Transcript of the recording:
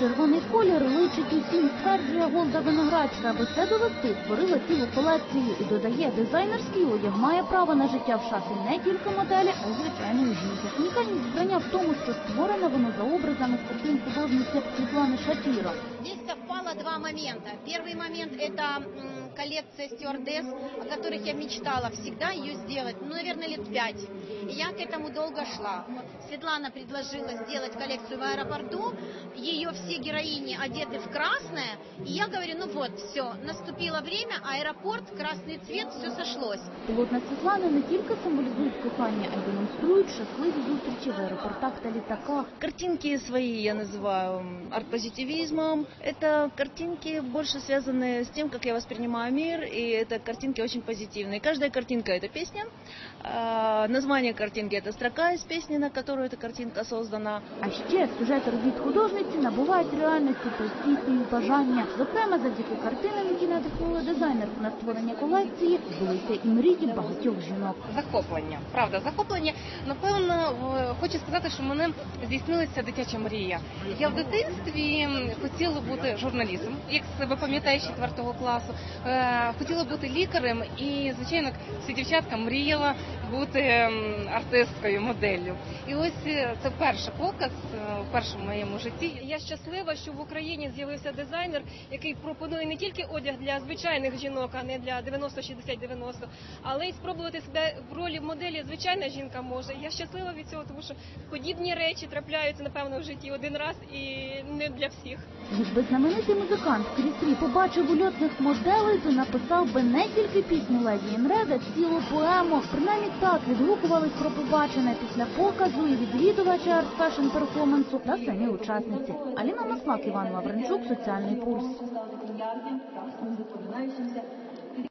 Червоний колір личить усім, стверджує Голда Виноградська. Аби це довести, створила цілу колекцію і додає, дизайнерський одяг має право на життя в шафі не тільки моделі, а й звичайної жінки. Унікальність збрання в тому, що створене воно за образами картин художниці Світлани Шапіро. Здесь совпало два момента. Перший момент – м, коллекция стюардесс, о которых я мечтала всегда ее сделать, ну, наверное, лет пять. И я к этому долго шла. Светлана предложила сделать коллекцию в аэропорту, ее все героини одеты в красное, и я говорю, ну вот, все, наступило время, аэропорт, красный цвет, все сошлось. Полотна Світлани не тільки символізують кохання, а й демонструють щасливі зустрічі в аеропортах та літаках. Картинки свои я называю м, арт-позитивизмом. Это картинки больше связанные с тем, как я воспринимаю мир, и это картинки очень позитивные. Каждая картинка – это песня. А, Название картинки – это строка из песни, на которую эта картинка создана. А ще сюжети робіт художниці набувають реальності та здійснюють бажання. Зокрема, завдяки картинам, які надихнули дизайнерку на створення колекції, збулися і мрії багатьох жінок. захоплення. Правда, захоплення. Напевно, в- хочу сказати, що мене здійснилася дитяча мрія. Я в дитинстві хотіла бути журналістом, як себе пам'ятаю з 4 класу. Е, Хотіла бути лікарем і, звичайно, всі дівчатка мріяла бути артисткою, моделлю. І ось е, це перший показ е, в першому моєму житті. Я щаслива, що в Україні з'явився дизайнер, який пропонує не тільки одяг для звичайних жінок, а не для 90-60-90, але й спробувати себе в ролі моделі. Звичайна жінка може. Я щаслива від цього, тому що подібні речі трапляються напевно в житті один раз і не для всіх. Якби знаменитий музикант Крісрі побачив ульотних моделей, то написав би не тільки пісню Леді Інреда, цілу поему. Принаймні так відгукувались про побачене після показу і відвідувача арт-фешн перформансу та самі учасниці. Аліна Маслак, Іван Лавренчук, Соціальний пульс.